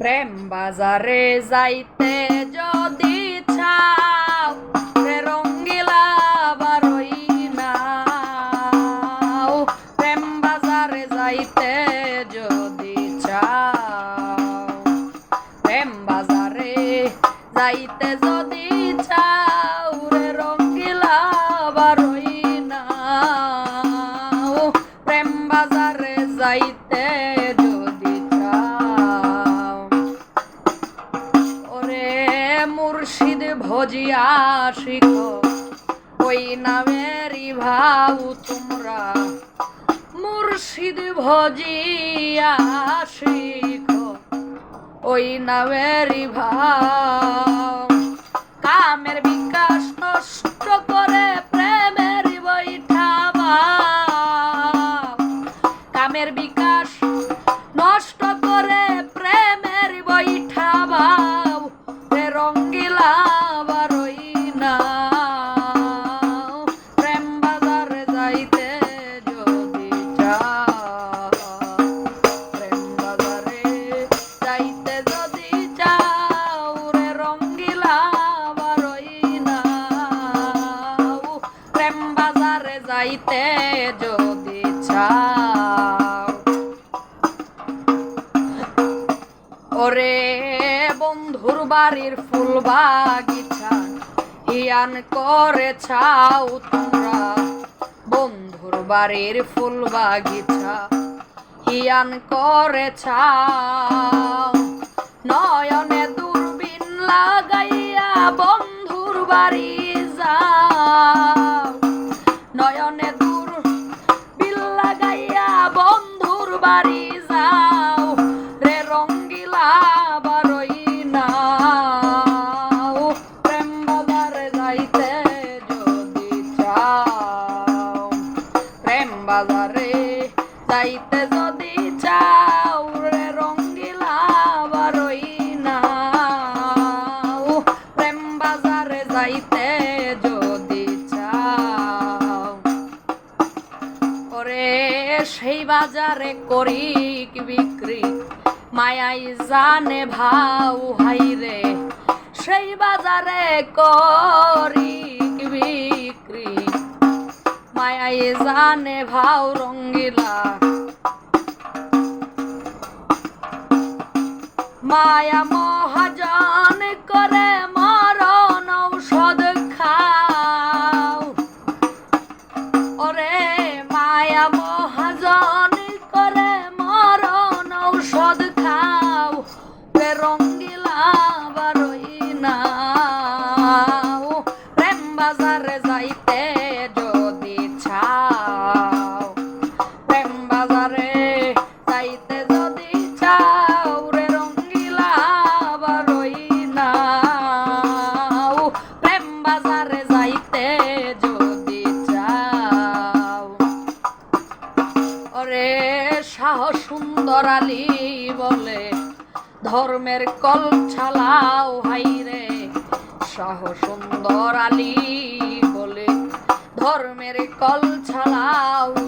প্রেম বাজারে যাইতে যদি রে রঙ্গিলা বারই নাও। প্রেম বাজারে যাইতে যদি চাও, প্রেম বাজারে যাইতে যদি চাও। মুর্শিদ ভজিয়া শিখ ওই নামেরই ভাউ তোমরা। মুর্শিদ ভজিয়া শিখ ওই নামেরই ভাও যাইতে যদি চাও। ওরে বন্ধুর বাড়ির ফুল বাগিচা, ইয়ান করে ছাও তোমরা। বন্ধুর বাড়ির ফুল বাগিচা, ইয়ান করে ছাও। নয়নে দূরবীন লাগাইয়া বন্ধুর বাড়ি যাও। নয়নে দূর বিল লাগাইয়া বন্ধুর বাড়ি সেই বাজারে করি কি বিক্রি। মায়াই জানে ভাও, হাই রে। সেই বাজারে করি কি বিক্রি। মায়াই জানে ভাও, রঙ্গিলা। মায়া মহাজন সুন্দর আলী বলে, ধর্মের কল ছালাও হাই রে। শাহ সুন্দর আলী বলে, ধর্মের কল ছালাও